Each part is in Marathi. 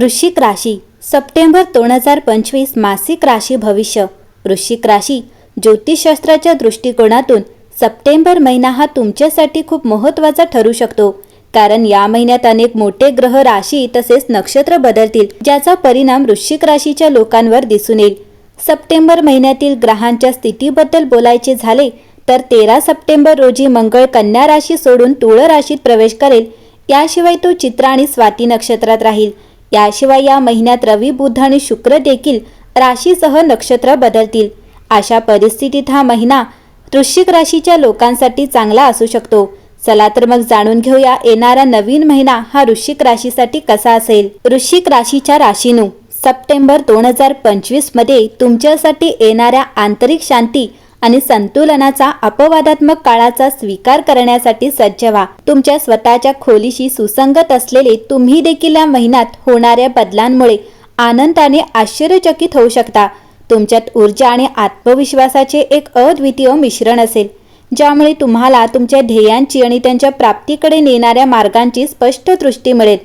वृश्चिक राशी सप्टेंबर दोन हजार पंचवीस मासिक राशी भविष्य. वृश्चिक राशी ज्योतिषशास्त्राच्या दृष्टिकोनातून सप्टेंबर महिना हा तुमच्यासाठी खूप महत्त्वाचा ठरू शकतो. कारण या महिन्यात अनेक मोठे ग्रह राशी तसेच नक्षत्र बदलतील ज्याचा परिणाम वृश्चिक राशीच्या लोकांवर दिसून येईल. सप्टेंबर महिन्यातील ग्रहांच्या स्थितीबद्दल बोलायचे झाले तर तेरा सप्टेंबर रोजी मंगळ कन्या राशी सोडून तुळ राशीत प्रवेश करेल. याशिवाय तो चित्र आणि स्वाती नक्षत्रात राहील. याशिवाय या महिन्यात रवी बुध आणि शुक्र देखील राशीसह नक्षत्र बदलतील. अशा परिस्थितीत हा महिना वृश्चिक राशीच्या लोकांसाठी चांगला असू शकतो. चला तर मग जाणून घेऊया येणारा नवीन महिना हा वृश्चिक राशीसाठी कसा असेल? वृश्चिक राशीच्या राशीनू सप्टेंबर दोन हजार पंचवीसमध्ये तुमच्यासाठी येणाऱ्या आंतरिक शांती आणि संतुलनाचा अपवादात्मक काळाचा स्वीकार करण्यासाठी सज्ज व्हा. तुमच्या स्वतःच्या खोलीशी सुसंगत असलेले तुम्ही देखील या महिन्यात होणाऱ्या बदलांमुळे आनंदाने आश्चर्यचकित होऊ शकता. तुमच्यात ऊर्जा आणि आत्मविश्वासाचे एक अद्वितीय मिश्रण असेल ज्यामुळे तुम्हाला तुमच्या ध्येयांची आणि त्यांच्या प्राप्तीकडे नेणाऱ्या मार्गांची स्पष्ट दृष्टी मिळेल.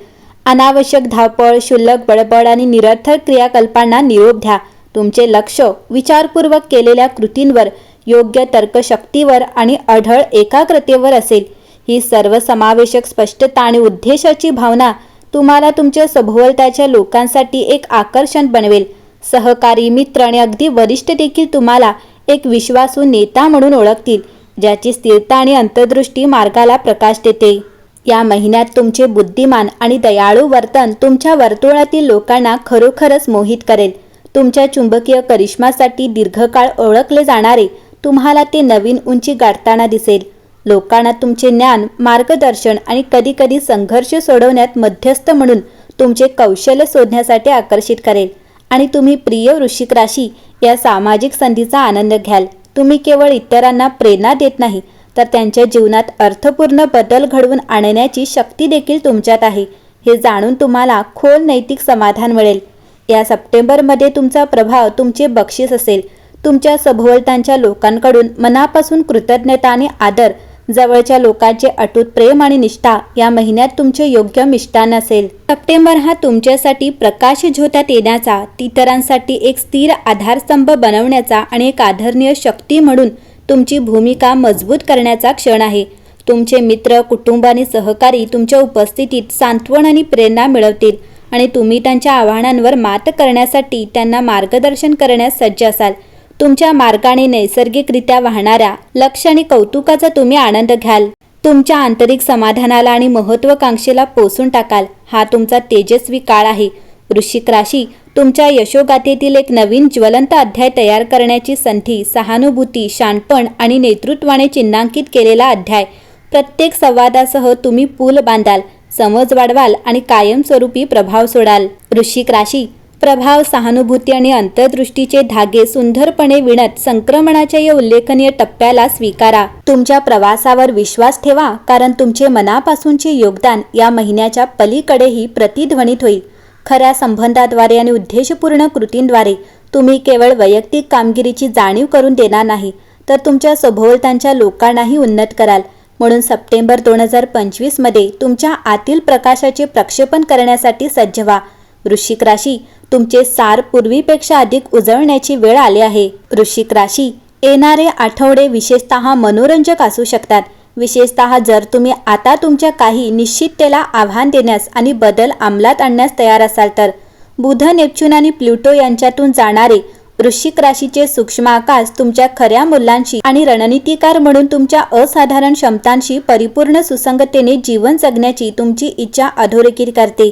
अनावश्यक धावपळ क्षुल्लक बडबड आणि निरर्थक क्रियाकल्पांना निरोप द्या. तुमचे लक्ष विचारपूर्वक केलेल्या कृतींवर योग्य तर्कशक्तीवर आणि अढळ एकाग्रतेवर असेल ही सर्वसमावेशक स्पष्टता आणि उद्देशाची भावना तुम्हाला तुमच्या सभोवताच्या लोकांसाठी एक आकर्षण बनवेल. सहकारी मित्र आणि अगदी वरिष्ठ देखील तुम्हाला एक विश्वासू नेता म्हणून ओळखतील ज्याची स्थिरता आणि अंतर्दृष्टी मार्गाला प्रकाश देते. या महिन्यात तुमचे बुद्धिमान आणि दयाळू वर्तन तुमच्या वर्तुळातील लोकांना खरोखरच मोहित करेल. तुमच्या चुंबकीय करिश्मासाठी दीर्घकाळ ओळखले जाणारे तुम्हाला ते नवीन उंची गाठताना दिसेल. लोकांना तुमचे ज्ञान मार्गदर्शन आणि कधीकधी संघर्ष सोडवण्यात मध्यस्थ म्हणून तुमचे कौशल्य शोधण्यासाठी आकर्षित करेल. आणि तुम्ही प्रिय वृश्चिक राशी या सामाजिक संधीचा आनंद घ्याल. तुम्ही केवळ इतरांना प्रेरणा देत नाही तर त्यांच्या जीवनात अर्थपूर्ण बदल घडवून आणण्याची शक्ती देखील तुमच्यात आहे. हे जाणून तुम्हाला खोल नैतिक समाधान मिळेल. या सप्टेंबरमध्ये तुमचा प्रभाव तुमचे बक्षीस असेल. तुमच्या सभोवतांच्या लोकांकडून मनापासून कृतज्ञता आणि आदर जवळच्या लोकांचे अटूट प्रेम आणि निष्ठा या महिन्यात तुमचे योग्य मिष्टान असेल. सप्टेंबर हा तुमच्यासाठी प्रकाश झोतात येण्याचा इतरांसाठी एक स्थिर आधारस्तंभ बनवण्याचा आणि एक आदरणीय शक्ती म्हणून तुमची भूमिका मजबूत करण्याचा क्षण आहे. तुमचे मित्र कुटुंब आणि सहकारी तुमच्या उपस्थितीत सांत्वन आणि प्रेरणा मिळवतील आणि तुम्ही त्यांच्या आव्हानांवर मात करण्यासाठी त्यांना मार्गदर्शन करण्यास सज्ज असाल. तुमच्या मार्गाने नैसर्गिकरित्या वाहणाऱ्या लक्ष आणि कौतुकाचा तुम्ही आनंद घ्याल. तुमच्या आंतरिक समाधानाला आणि महत्वाकांक्षेला पोसून टाकाल. हा तुमचा तेजस्वी काळ आहे. वृश्चिक राशी तुमच्या यशोगाथेतील एक नवीन ज्वलंत अध्याय तयार करण्याची संधी सहानुभूती शानपण आणि नेतृत्वाने चिन्हांकित केलेला अध्याय. प्रत्येक संवादासह तुम्ही पूल बांधाल समज वाढवाल आणि कायमस्वरूपी प्रभाव सोडाल. वृश्चिक राशी प्रभाव सहानुभूती आणि अंतर्दृष्टीचे धागे सुंदरपणे विणत संक्रमणाच्या या उल्लेखनीय टप्प्याला स्वीकारा. तुमच्या प्रवासावर विश्वास ठेवा कारण तुमचे मनापासूनचे योगदान या महिन्याच्या पलीकडेही प्रतिध्वनित होईल. खऱ्या संबंधाद्वारे आणि उद्देशपूर्ण कृतींद्वारे तुम्ही केवळ वैयक्तिक कामगिरीची जाणीव करून देणार नाही तर तुमच्या सभोवतांच्या लोकांनाही उन्नत कराल. म्हणून सप्टेंबर दोन हजार पंचवीसमध्ये तुमच्या आतील प्रकाशाचे प्रक्षेपण करण्यासाठी सज्ज व्हा. वृश्चिक राशी तुमचे सार पूर्वीपेक्षा अधिक उजळण्याची वेळ आली आहे. वृश्चिक राशी येणारे आठवडे विशेषतः मनोरंजक असू शकतात. विशेषतः जर तुम्ही आता तुमच्या काही निश्चिततेला आव्हान देण्यास आणि बदल अंमलात आणण्यास तयार असाल तर बुध नेपच्यून आणि प्लुटो यांच्यातून जाणारे वृश्चिक राशीचे सूक्ष्म आकाश तुमच्या खऱ्या मूल्यांशी आणि रणनीतिकार म्हणून तुमच्या असाधारण क्षमतांशी परिपूर्ण सुसंगतेने जीवन जगण्याची तुमची इच्छा अधोरेखित करते.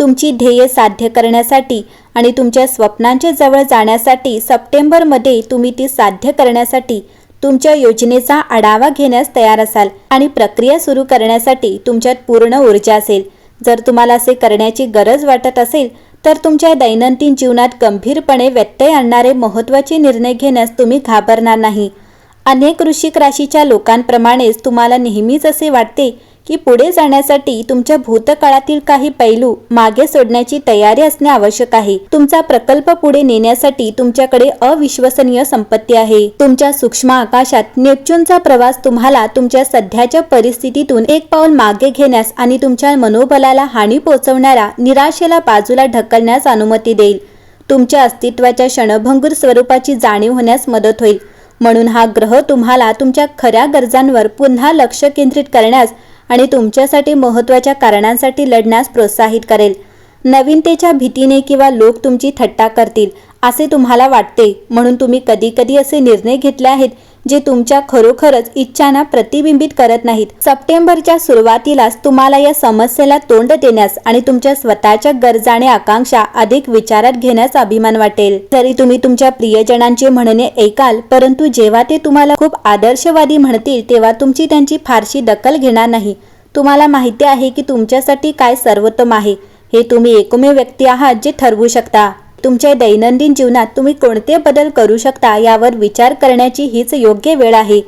तुमची ध्येय साध्य करण्यासाठी आणि तुमच्या स्वप्नांच्या जवळ जाण्यासाठी सप्टेंबरमध्ये तुम्ही ती साध्य करण्यासाठी तुमच्या योजनेचा आढावा घेण्यास तयार असाल आणि प्रक्रिया सुरू करण्यासाठी तुमच्यात पूर्ण ऊर्जा असेल. जर तुम्हाला असे करण्याची गरज वाटत असेल तर तुमच्या दैनंदिन जीवनात गंभीरपणे व्यत्यय आणणारे महत्त्वाचे निर्णय घेण्यास तुम्ही घाबरणार नाही. अनेक वृश्चिक राशीच्या लोकांप्रमाणेच तुम्हाला नेहमीच असे वाटते की पुढे जाण्यासाठी तुमच्या भूतकाळातील काही पैलू मागे सोडण्याची तयारी असणे आवश्यक आहे. तुमचा प्रकल्प पुढे नेण्यासाठी तुमच्याकडे अविश्वसनीय संपत्ती आहे. तुमच्या सूक्ष्म आकाशात नेपच्यूनचा प्रवास तुम्हाला तुमच्या सध्याच्या परिस्थितीतून एक पाऊल मागे घेण्यास आणि तुमच्या मनोबलाला हानी पोहोचवणाऱ्या निराशेला बाजूला ढकलण्यास अनुमती देईल. तुमच्या अस्तित्वाच्या क्षणभंगूर स्वरूपाची जाणीव होण्यास मदत होईल. म्हणून हा ग्रह तुम्हाला तुमच्या खऱ्या गरजांवर पुन्हा लक्ष केंद्रित करण्यास आणि तुमच्यासाठी महत्त्वाच्या कारणांसाठी लढण्यास प्रोत्साहित करेल. नवीनतेच्या भीतीने किंवा लोक तुमची थट्टा करतील असे तुम्हाला वाटते म्हणून तुम्ही कधी कधी असे निर्णय घेतले आहेत जे तुमच्या खरोखरच इच्छांना प्रतिबिंबित करत नाहीत. सप्टेंबरच्या सुरुवातीलाच तुम्हाला या समस्येला तोंड देण्यास आणि तुमच्या स्वतःच्या गरजा आणि आकांक्षा अधिक विचारात घेण्यास अभिमान वाटेल. जरी तुम्ही तुमच्या प्रियजनांचे म्हणणे ऐकाल परंतु जेव्हा ते तुम्हाला खूप आदर्शवादी म्हणतील तेव्हा तुमची त्यांची फारशी दखल घेणार नाही. तुम्हाला माहिती आहे की तुमच्यासाठी काय सर्वोत्तम आहे. हे तुम्ही एकमेव व्यक्ती आहात जे ठरवू शकता. तुमच्या दैनंदिन जीवनात तुम्ही कोणते बदल करू शकता यावर विचार करण्याची हीच योग्य वेळ आहे.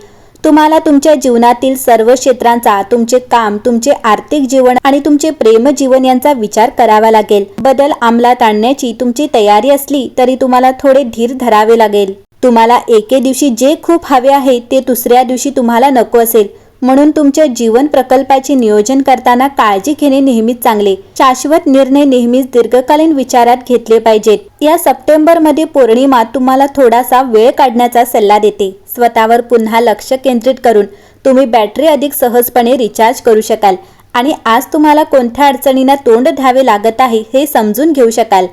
तुम्हाला तुमच्या जीवनातील सर्व क्षेत्रांचा तुमचे काम तुमचे आर्थिक जीवन आणि तुमचे प्रेम जीवन यांचा विचार करावा लागेल. बदल अंमलात आणण्याची तुमची तयारी असली तरी तुम्हाला थोडे धीर धरावे लागेल. तुम्हाला एके दिवशी जे खूप हवे आहे ते दुसऱ्या दिवशी तुम्हाला नको असेल. म्हणून तुमच्या जीवन प्रकल्पाचे नियोजन करताना काळजी घेणे नेहमीच चांगले. शाश्वत निर्णय नेहमीच दीर्घकालीन विचारात घेतले पाहिजेत. या सप्टेंबरमध्ये पौर्णिमा तुम्हाला थोडासा वेळ काढण्याचा सल्ला देते. स्वतःवर पुन्हा लक्ष केंद्रित करून तुम्ही बॅटरी अधिक सहजपणे रिचार्ज करू शकाल आणि आज तुम्हाला कोणत्या अडचणींना तोंड द्यावे लागत आहे हे समजून घेऊ शकाल.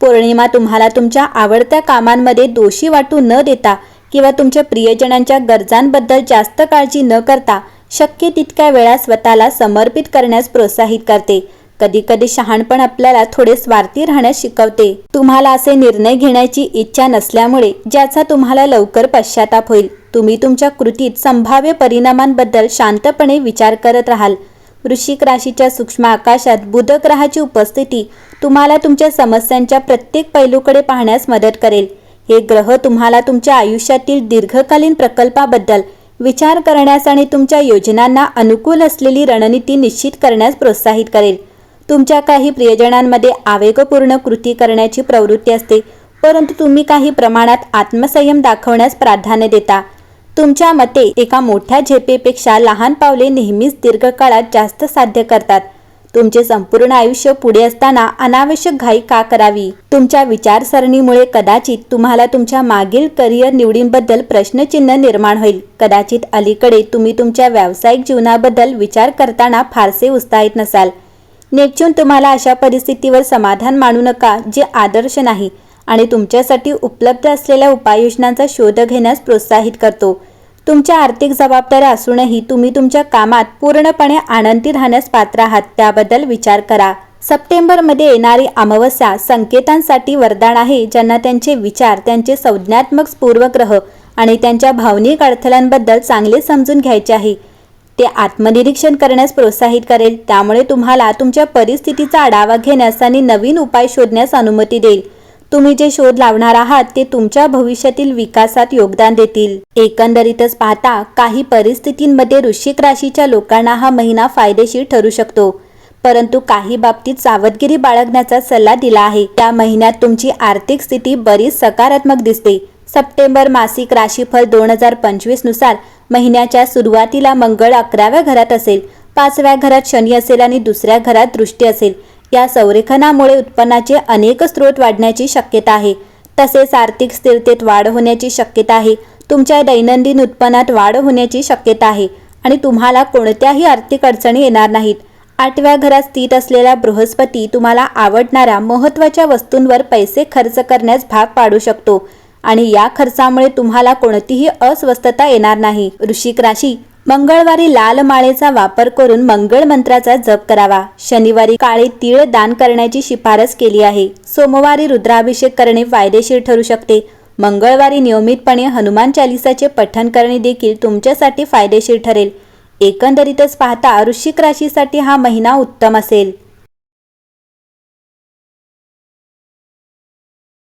पौर्णिमा तुम्हाला तुमच्या आवडत्या कामांमध्ये दोषी वाटू न देता किंवा तुमच्या प्रियजनांच्या गरजांबद्दल जास्त काळजी न करता शक्य तितक्या वेळा स्वतःला समर्पित करण्यास प्रोत्साहित करते. कधी कधी शहाणपण आपल्याला थोडे स्वार्थी राहण्यास शिकवते. तुम्हाला असे निर्णय घेण्याची इच्छा नसल्यामुळे ज्याचा तुम्हाला लवकर पश्चाताप होईल. तुम्ही तुमच्या कृतीत संभाव्य परिणामांबद्दल शांतपणे विचार करत राहाल. वृश्चिक राशीच्या सूक्ष्म आकाशात बुध ग्रहाची उपस्थिती तुम्हाला तुमच्या समस्यांच्या प्रत्येक पैलूकडे पाहण्यास मदत करेल. हे ग्रह तुम्हाला तुमच्या आयुष्यातील दीर्घकालीन प्रकल्पाबद्दल विचार करण्यास आणि तुमच्या योजनांना अनुकूल असलेली रणनीती निश्चित करण्यास प्रोत्साहित करेल. तुमच्या काही प्रियजनांमध्ये आवेगपूर्ण कृती करण्याची प्रवृत्ती असते परंतु तुम्ही काही प्रमाणात आत्मसंयम दाखवण्यास प्राधान्य देता. तुमच्या मते एका मोठ्या झेपेपेक्षा लहान पावले नेहमीच दीर्घकाळात जास्त साध्य करतात. तुमचे संपूर्ण आयुष्य पुढे असताना अनावश्यक घाई का करावी? तुमच्या विचारसरणीमुळे कदाचित तुम्हाला तुमच्या मागील करिअर निवडींबद्दल प्रश्नचिन्ह निर्माण होईल. कदाचित अलीकडे तुम्ही तुमच्या व्यावसायिक जीवनाबद्दल विचार करताना फारसे उत्साहित नसाल. नेपच्यून तुम्हाला अशा परिस्थितीवर समाधान मानू नका जे आदर्श नाही आणि तुमच्यासाठी उपलब्ध असलेल्या उपाययोजनांचा शोध घेण्यास प्रोत्साहित करतो. तुमच्या आर्थिक जबाबदाऱ्या असूनही तुम्ही तुमच्या कामात पूर्णपणे आनंदी राहण्यास पात्र आहात त्याबद्दल विचार करा. सप्टेंबरमध्ये येणारी अमावस्या संकेतांसाठी वरदान आहे ज्यांना त्यांचे विचार त्यांचे संज्ञात्मक पूर्वग्रह आणि त्यांच्या भावनिक अडथळ्यांबद्दल चांगले समजून घ्यायचे आहे. ते आत्मनिरीक्षण करण्यास प्रोत्साहित करेल त्यामुळे तुम्हाला तुमच्या परिस्थितीचा आढावा घेण्यास आणि नवीन उपाय शोधण्यास अनुमती देईल. तुम्ही जे शोध लावणार आहात ते तुमच्या भविष्यातील विकासात योगदान देतील. एकंदरीतच पाहता काही परिस्थितींमध्ये वृश्चिक राशीच्या लोकांना हा महिना फायदेशीर ठरू शकतो. परंतु काही बाबतीत सावधगिरी बाळगण्याचा सल्ला दिला आहे. त्या महिन्यात तुमची आर्थिक स्थिती बरीच सकारात्मक दिसते. सप्टेंबर मासिक राशीफल दोन हजार पंचवीसनुसार महिन्याच्या सुरुवातीला मंगळ अकराव्या घरात असेल पाचव्या घरात शनी असेल आणि दुसऱ्या घरात दृष्टी असेल. या संरेखनामुळे उत्पन्नाचे अनेक स्रोत वाढण्याची शक्यता आहे. तसेच आर्थिक स्थिरतेत वाढ होण्याची शक्यता आहे. तुमच्या दैनंदिन उत्पन्नात वाढ होण्याची शक्यता आहे. आणि तुम्हाला कोणत्याही आर्थिक अडचणी येणार नाहीत. आठव्या घरात स्थित असलेला बृहस्पती तुम्हाला आवडणाऱ्या महत्त्वाच्या वस्तूंवर पैसे खर्च करण्यास भाग पाडू शकतो. आणि या खर्चामुळे तुम्हाला कोणतीही अस्वस्थता येणार नाही. वृश्चिक राशी मंगळवारी लाल माळेचा वापर करून मंगळ मंत्राचा जप करावा. शनिवारी काळे तीळ दान करण्याची शिफारस केली आहे. सोमवारी रुद्राभिषेक करणे फायदेशीर ठरू शकते. मंगळवारी नियमितपणे हनुमान चालिसाचे पठण करणे देखील तुमच्यासाठी फायदेशीर ठरेल. एकंदरीतच पाहता वृश्चिक राशीसाठी हा महिना उत्तम असेल.